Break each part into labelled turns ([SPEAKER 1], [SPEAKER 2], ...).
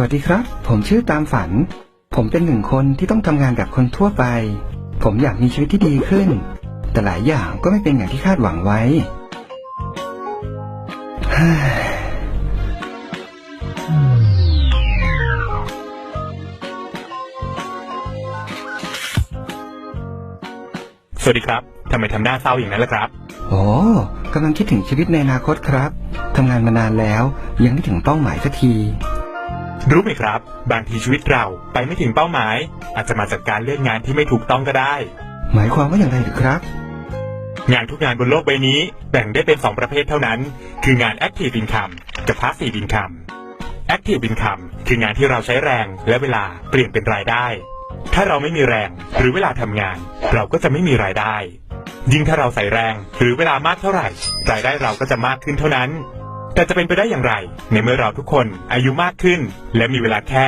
[SPEAKER 1] วัสดีครับ ผมชื่อตามฝัน ผมเป็นหนึ่งคนที่ต้องทำงานกับคนทั่วไป ผมอยากมีชีวิตที่ดีขึ้น แต่หลายอย่างก็ไม่เป็นอย่างที่คาดหวังไว้เฮ้ย
[SPEAKER 2] สวัสดีครับ ทำไมทำหน้าเศร้าอย่างนั้นล่ะครับ
[SPEAKER 1] โอ้กำลังคิดถึงชีวิตในอนาคตครับทำงานมานานแล้ว ยังไม่ถึงเป้าหมายสักที
[SPEAKER 2] รู้ไหมครับ บางทีชีวิตเราไปไม่ถึงเป้าหมาย อาจจะมาจากการเลือกงานที่ไม่ถูกต้องก็ได้
[SPEAKER 1] หมายความว่าอย่างไรหรือครับ
[SPEAKER 2] งานทุกงานบนโลกใบนี้ แบ่งได้เป็น 2 ประเภทเท่านั้น คืองาน Active Income กับ Passive Income Active Income คืองานที่เราใช้แรงและเวลาเปลี่ยนเป็นรายได้ ถ้าเราไม่มีแรงหรือเวลาทำงาน เราก็จะไม่มีรายได้ ยิ่งถ้าเราใส่แรงหรือเวลามากเท่าไหร่ รายได้เราก็จะมากขึ้นเท่านั้น แต่จะเป็นไปได้อย่างไร ในเมื่อเราทุกคนอายุมากขึ้น และมีเวลาแค่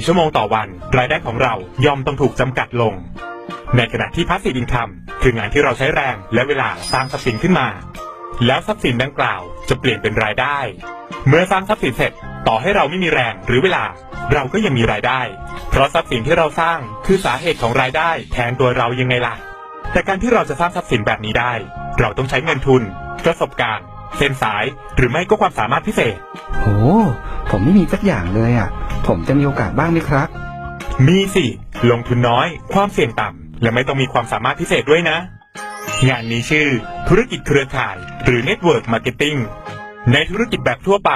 [SPEAKER 2] 24 ชั่วโมงต่อวัน รายได้ของเราย่อมต้องถูกจำกัดลง ในขณะที่ Passive Income คืองานที่เราใช้แรงและเวลาสร้างทรัพย์สินขึ้นมา แล้วทรัพย์สินดังกล่าวจะเปลี่ยนเป็นรายได้ เมื่อสร้างทรัพย์สินเสร็จต่อให้เราไม่มีแรงหรือเวลาเราก็ยังมีรายได้ เพราะทรัพย์สินที่เราสร้างคือสาเหตุของรายได้แทนตัวเรายังไงล่ะ แต่การที่เราจะสร้างทรัพย์สินแบบนี้ได้ เราต้องใช้เงินทุน ประสบการณ์ เส้นสาย หรือไม่ก็ความสามารถพิเศษ
[SPEAKER 1] โห ผมไม่มีสักอย่างเลยอะ ผมจะมีโอกาสบ้างไหมครับ
[SPEAKER 2] มีสิ ลงทุนน้อย ความเสี่ยงต่ำ และไม่ต้องมีความสามารถพิเศษด้วยนะ งานนี้ชื่อ ธุรกิจเครือข่าย หรือ Network Marketing ในธุรกิจแบบทั่วไป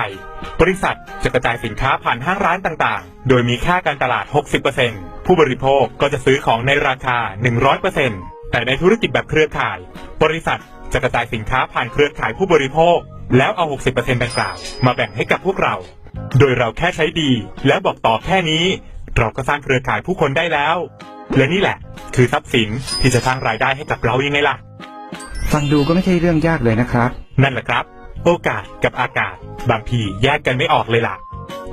[SPEAKER 2] บริษัทจะกระจายสินค้าผ่านห้างร้านต่างๆ โดยมีค่าการตลาด 60%ผู้บริโภคก็จะซื้อของในราคา 100%แต่ในธุรกิจแบบเครือข่าย บริษัท จะกระจายสินค้าผ่านเครือข่ายผู้บริโภค แล้วเอา 60%ดังกล่าว มาแบ่งให้กับพวกเรา โดยเราแค่ใช้ดี แล้วบอกต่อแค่นี้ เราก็สร้างเครือข่ายผู้คนได้แล้ว และนี่แหละ คือทรัพย์สินที่จะสร้างรายได้ให้กับเรายังไงล่ะ
[SPEAKER 1] ฟังดูก็ไม่ใช่เรื่องยากเลยนะครับ
[SPEAKER 2] นั่นแหละครับ โอกาสกับอากาศ บางทีแยกกันไม่ออกเลยล่ะ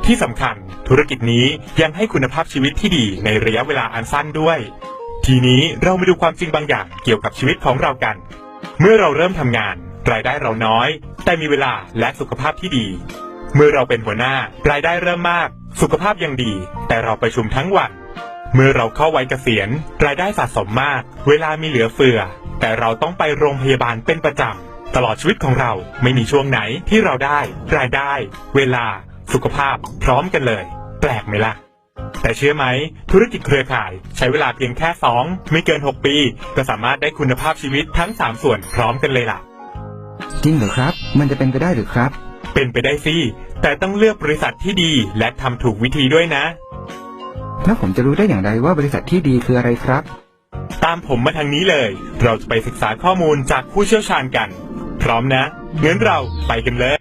[SPEAKER 2] ที่สำคัญธุรกิจนี้ยังให้คุณภาพชีวิตที่ดีในระยะเวลาอันสั้นด้วย ทีนี้เรามาดูความจริงบางอย่างเกี่ยวกับชีวิตของเรากัน เมื่อเราเริ่มทำงาน รายได้เราน้อย แต่มีเวลาและสุขภาพที่ดี เมื่อเราเป็นหัวหน้ารายได้เริ่มมาก สุขภาพยังดี แต่เราประชุมทั้งวัน เมื่อเราเข้าวัยเกษียณ รายได้สะสมมาก เวลามีเหลือเฟือ แต่เราต้องไปโรงพยาบาลเป็นประจำตลอดชีวิตของเราไม่มีช่วงไหนที่เราได้ รายได้ เวลา สุขภาพ พร้อมกันเลย แปลกไหมล่ะ แต่เชื่อไหม ธุรกิจเครือข่าย ใช้เวลาเพียงแค่ 2 ไม่เกิน 6 ปี ก็สามารถได้คุณภาพชีวิตทั้ง 3 ส่วนพร้อมกันเลยล่ะ
[SPEAKER 1] จริงเหรอครับ มันจะเป็นไปได้หรือครับ
[SPEAKER 2] เป็นไปได้สิแต่ต้องเลือกบริษัทที่ดีและทำถูกวิธีด้วยนะ
[SPEAKER 1] แล้วผมจะรู้ได้อย่างไรว่าบริษัทที่ดีคืออะไรครับ
[SPEAKER 2] ตามผมมาทางนี้เลย เราจะไปศึกษาข้อมูลจากผู้เชี่ยวชาญกัน พร้อมนะงั้นเราไปกันเลย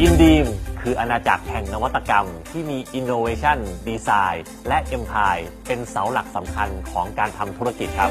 [SPEAKER 3] อินดีม คืออาณาจักรแห่งนวัตกรรม ที่มี Innovation Design และ Empire เป็นเสาหลักสำคัญของการทำธุรกิจครับ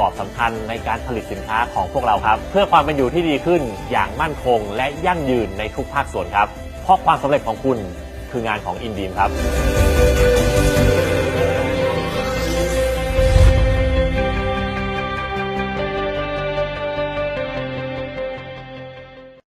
[SPEAKER 3] อบสำคัญในการผลิตสินค้าของพวกเราครับ เพื่อความเป็นอยู่ที่ดีขึ้นอย่างมั่นคง และยั่งยืนในทุกภาคส่วนครับ เพราะความสำเร็จของคุณคืองานของอินดีมครับ